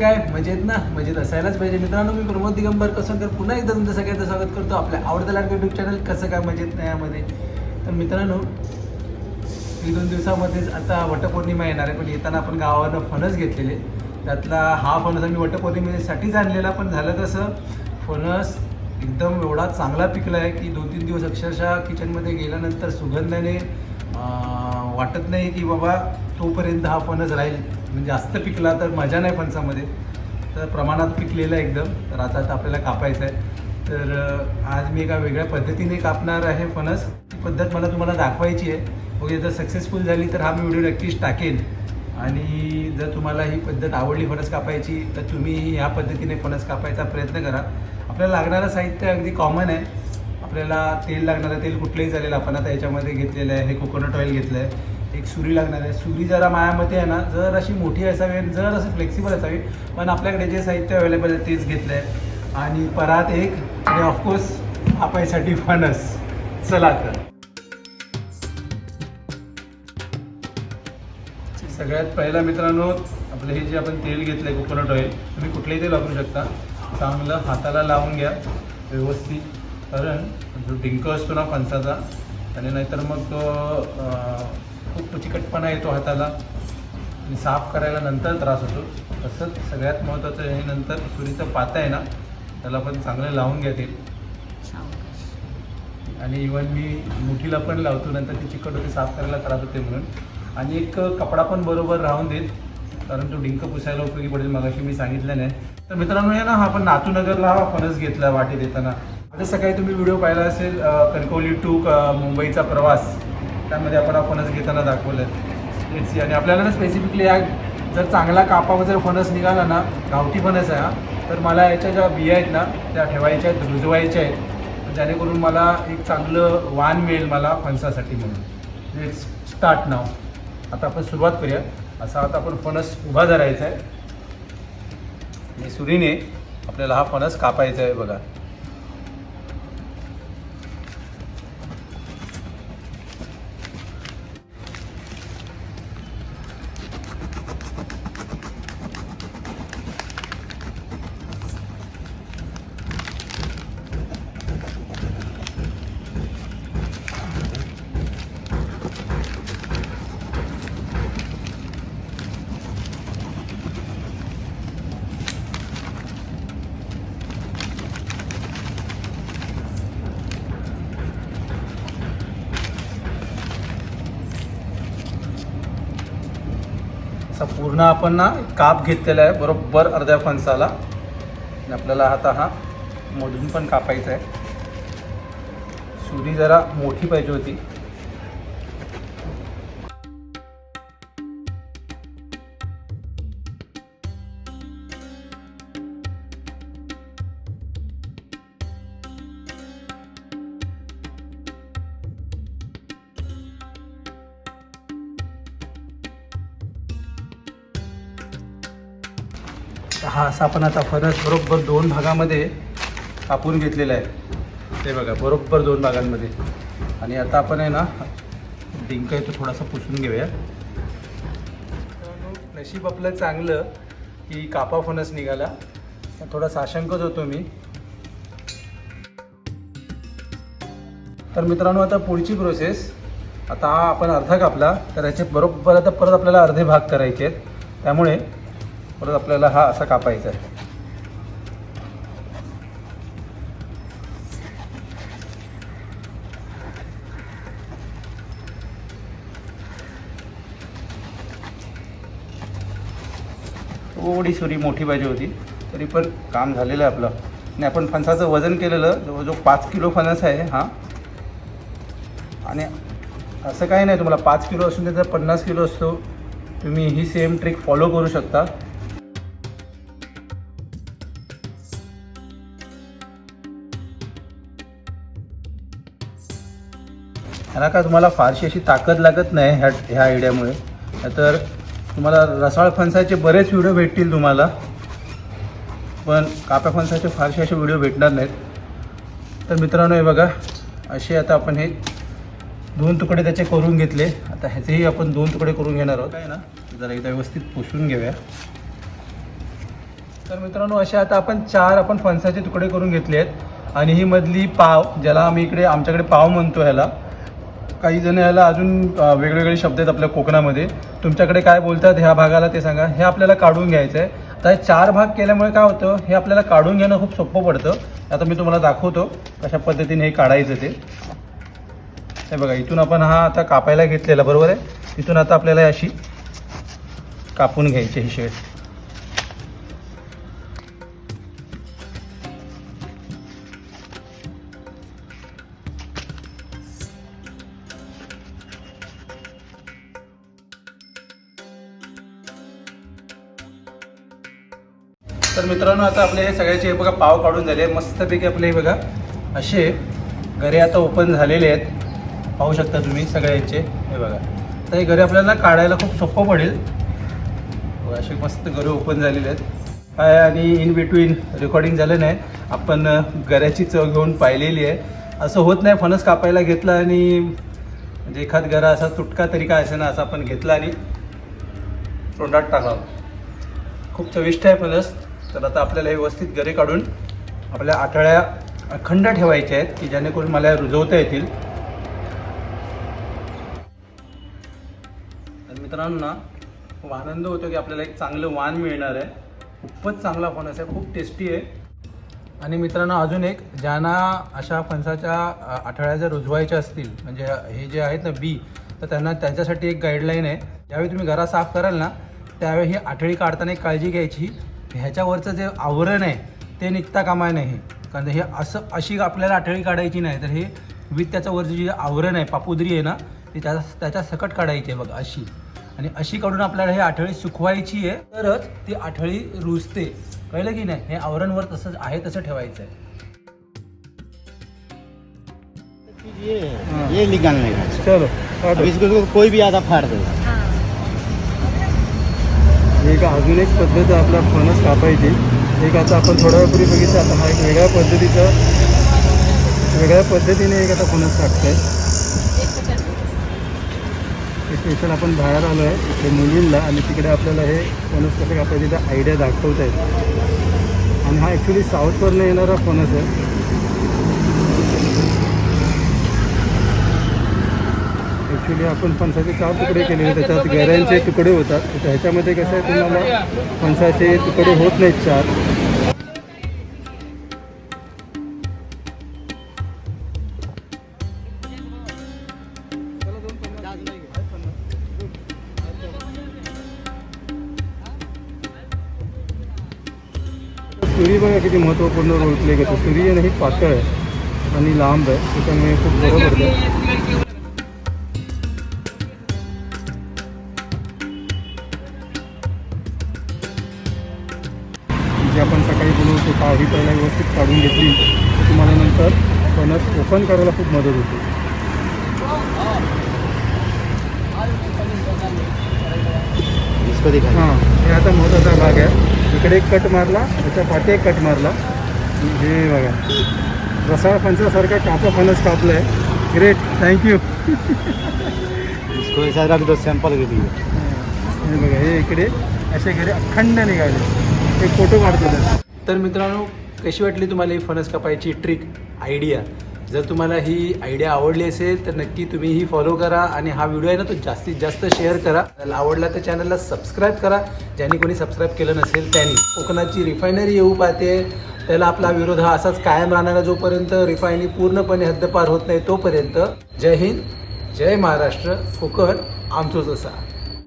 मजेत ना? मजेत असायलाच पाहिजे. मित्रांनो मी प्रमोद दिगंबर कसंकर पुन्हा एकदा तुमचं सगळ्यांचं स्वागत करतो. आपल्या आवडत्या लाडके युट्यूब चॅनल कसं काय मजेत नाही यामध्ये. तर मित्रांनो मी दोन दिवसामध्येच आता वटपौर्णिमा येणार आहे. पण येताना आपण गावानं फणस घेतलेले. त्यातला हा फणस आम्ही वटपौर्णिमेसाठीच आणलेला. पण झालं तसं फणस एकदम एवढा चांगला पिकला आहे की दोन तीन दिवस अक्षरशः किचनमध्ये गेल्यानंतर सुगंधाने वाटत नाही की बाबा तोपर्यंत हा फणस राहील. म्हणजे जास्त पिकला तर मजा नाही फणसामध्ये. तर प्रमाणात पिकलेला आहे एकदम. तर आता आता आपल्याला कापायचं आहे. तर आज मी एका वेगळ्या पद्धतीने कापणार आहे फणस. ती पद्धत मला तुम्हाला दाखवायची आहे. वगैरे जर सक्सेसफुल झाली तर हा मी व्हिडिओ नक्कीच टाकेन. आणि जर तुम्हाला ही पद्धत आवडली फणस कापायची तर तुम्ही ह्या पद्धतीने फणस कापायचा प्रयत्न करा. आपल्याला लागणारं साहित्य अगदी कॉमन आहे. आपल्याला तेल लागणारं तेल कुठलंही चालेल. आपण आता याच्यामध्ये घेतलेलं आहे. हे कोकोनट ऑइल घेतलं आहे एक सुरी लागणार आहे. सुरी जरा मायामध्ये आहे ना जर अशी मोठी असावी आणि जर असं फ्लेक्सिबल असावी पण आपल्याकडे जे साहित्य अवेलेबल आहे तेच घेतलं आहे आणि परात एक आणि ऑफकोर्स आपायसाठी फणस. चला तर. सगळ्यात पहिला मित्रांनो आपलं हे जे आपण तेल घेतलं आहे कोकोनट ऑइल तुम्ही कुठलंही तेल वापरू शकता. चांगलं हाताला लावून घ्या व्यवस्थित. कारण जो डिंक असतो ना फणसाचा आणि नाहीतर मग तो खूप चिकटपणा येतो हाताला. आणि साफ करायला नंतर त्रास होतो. तसंच सगळ्यात महत्त्वाचं हे नंतर सुरीचं पातं आहे ना त्याला पण चांगलं लावून घ्या आणि इवन मी मुठीला पण लावतो नंतर ती चिकट होते साफ करायला त्रास होते म्हणून. आणि एक कपडा पण बरोबर राहून देत कारण तो डिंक पुसायला उपयोगी पडेल मगाशी मी सांगितलं नाही. तर मित्रांनो हे ना हा आपण नातूनगरला हा फणस घेतला वाटी देताना. आता सकाळी तुम्ही व्हिडिओ पाहिला असेल कणकवली टू मुंबईचा प्रवास. त्यामध्ये आपण हा फणस घेताना दाखवलं लेट्स आणि आपल्याला ना स्पेसिफिकली या जर चांगला कापावर जर फणस निघाला ना गावठी फणस आहे हा तर मला याच्या ज्या बिया आहेत ना त्या ठेवायच्या आहेत रुजवायच्या आहेत. जेणेकरून मला एक चांगलं वाण मिळेल मला फणसासाठी म्हणून. लेट्स स्टार्ट नाव आता आपण सुरुवात करूया. असा आता आपण फणस उभा धरायचा आहे. आणि सुरीने आपल्याला हा फणस कापायचा आहे बघा. असा पूर्ण आपण ना काप घेतलेला आहे बरोबर अर्ध्या फणसाला. आणि आपल्याला आता हा मधून पण कापायचा आहे. सुरी जरा मोठी पाहिजे होती. हा असा आपण आता फणस बरोबर दोन भागामध्ये कापून घेतलेला आहे. ते बघा बरोबर दोन भागांमध्ये. आणि आता आपण आहे ना डिंक तो थोडासा पुसून घेऊया. नशीब आपलं चांगलं की कापा फणस निघाला. थोडा साशंकच होतो मी. तर मित्रांनो आता पुढची प्रोसेस आता हा आपण अर्धा कापला तर याचे बरोबर आता परत आपल्याला अर्धे भाग करायचे आहेत. त्यामुळे परत आपल्याला हा असा कापायचा आहे. थोडी सुरी मोठी पाहिजे होती तरी पण काम झालेलं आहे आपलं. आणि आपण फणसाचं वजन केलेलं जवळजवळ पाच किलो फणस आहे हा. आणि असं काही नाही तुम्हाला पाच किलो असून त्याचा पन्नास किलो असतो. तुम्ही ही सेम ट्रिक फॉलो करू शकता. ह्याला का तुम्हाला फारशी अशी ताकद लागत नाही ह्या ह्या आयडियामुळे तर तुम्हाला रसाळ फणसाचे बरेच व्हिडिओ भेटतील तुम्हाला. पण काप्या फणसाचे फारसे असे व्हिडिओ भेटणार नाहीत. तर मित्रांनो हे बघा. असे आता आपण हे दोन तुकडे त्याचे करून घेतले. आता ह्याचेही आपण दोन तुकडे करून घेणार आहोत. काय ना? जरा एकदा व्यवस्थित पुसून घेऊया. तर मित्रांनो असे आता आपण चार आपण फणसाचे तुकडे करून घेतले आहेत आणि ही मधली पाव ज्याला आम्ही इकडे आमच्याकडे पाव म्हणतो ह्याला काही जण याला अजून वेगवेगळे शब्द आहेत आपल्या कोकणामध्ये. तुमच्याकडे काय बोलतात ह्या भागाला ते सांगा. हे आपल्याला काढून घ्यायचं आहे आता हे चार भाग केल्यामुळे काय होतं हे आपल्याला काढून घेणं खूप सोपं पडतं. आता मी तुम्हाला दाखवतो कशा पद्धतीने हे काढायचं ते. हे बघा इथून आपण हा आता कापायला घेतलेला बरोबर आहे? इथून आता आपल्याला अशी कापून घ्यायची ही शेड. तर मित्रांनो आता आपले हे सगळ्याचे हे बघा पाव काढून झाले. मस्तपैकी आपले हे बघा असे घरे आता ओपन झालेले आहेत. पाहू शकता तुम्ही सगळ्यांचे. हे बघा. तर हे घरे आपल्याला काढायला खूप सोपं पडेल. बघा, असे मस्त घरे ओपन झालेले आहेत. काय आणि इन बिटवीन रेकॉर्डिंग झालं नाही. आपण गऱ्याची चव घेऊन पाहिलेली आहे. असं होत नाही फणस कापायला घेतला आणि म्हणजे एखाद घरा असा तुटका तरी काय असे ना असं आपण घेतला आणि तोंडात टाकावं खूप चविष्ट आहे फणस. तर आता आपल्याला हे व्यवस्थित गरे काढून आपल्या आठळ्या अखंड ठेवायच्या आहेत की जेणेकरून मला रुजवता येतील. तर मित्रांनो ना खूप आनंद होतो की आपल्याला एक चांगलं वाण मिळणार आहे. खूपच चांगला फणस आहे खूप टेस्टी आहे. आणि मित्रांनो अजून एक ज्यांना अशा फणसाच्या आठळ्या आठवड्या जर रुजवायच्या असतील म्हणजे हे जे आहेत ना बी तर त्यांना त्यांच्यासाठी एक गाईडलाईन आहे. ज्यावेळी तुम्ही घरा साफ कराल ना त्यावेळी ही आठळी काढताना एक काळजी घ्यायची. ह्याच्यावरचं जे आवरण आहे ते निघता कामा नाही कारण हे असं अशी आपल्याला आठळी काढायची नाही. तर हे विथ त्याचं वरचं जे आवरण आहे पापुद्री आहे ना ती त्याच्या त्याच्या सकट काढायची आहे बघा अशी. आणि अशी काढून आपल्याला हे आठळी सुकवायची आहे. तरच ती आठळी रुजते. कळलं की नाही? हे आवरणवर तसंच आहे तसं ठेवायचं आहे. ये। ये निकालने का चलो अब इसको कोई भी आधा फाड़ दे एक अजून एक पद्धत आपला फणस कापायची. एक आता आपण थोड्या वेळपूर्वी बघितलं आता हा एक वेगळ्या पद्धतीचा वेगळ्या पद्धतीने एक आता फणस कापतोय. स्पेशल आपण बाहेर आलो आहे इकडे मुलींना आणि तिकडे आपल्याला हे फणस कसं कापायचे त्या आयडिया दाखवत आहेत आणि हा ॲक्च्युली साऊथवरनं येणारा फणस आहे. केली आपण फणसाचे चार तुकडे केले त्याच्यात गऱ्यांचे तुकडे होतात. ह्याच्यामध्ये कसं आहे तुम्हाला फणसाचे तुकडे होत नाहीत चार. सुरी बघा किती महत्त्वपूर्ण रोल प्ले करतो. सुरी हे पातळ आहे आणि लांब आहे. त्याच्यामुळे खूप बरं पडतं ही पहिला व्यवस्थित काढून घेतली. तर तुम्हाला नंतर फणस ओपन करायला खूप मदत होते. हां हे आता महत्त्वाचा भाग आहे. इकडे एक कट मारला त्याच्या पाठी एक कट मारला. हे बघा. रसाळ फणसासारखा कापा फणस कापलं आहे ग्रेट थँक्यू के लिए। हे बघा हे इकडे असे घरी अखंड निघाले. एक फोटो काढतो त्याचा. तर मित्रांनो कशी वाटली तुम्हाला ही फणस कापायची ट्रिक आयडिया जर तुम्हाला ही आयडिया आवडली असेल तर नक्की तुम्ही ही फॉलो करा आणि हा व्हिडिओ आहे ना तो जास्तीत जास्त शेअर करा. त्याला आवडला तर चॅनलला सबस्क्राईब करा. ज्यांनी कोणी सबस्क्राईब केलं नसेल त्यांनी. कोकणाची रिफायनरी येऊ पाहते. त्याला आपला विरोध हा असाच कायम राहणारा जोपर्यंत रिफायनरी पूर्णपणे हद्दपार होत नाही तोपर्यंत. जय हिंद जय महाराष्ट्र कोकण आमचोच असा.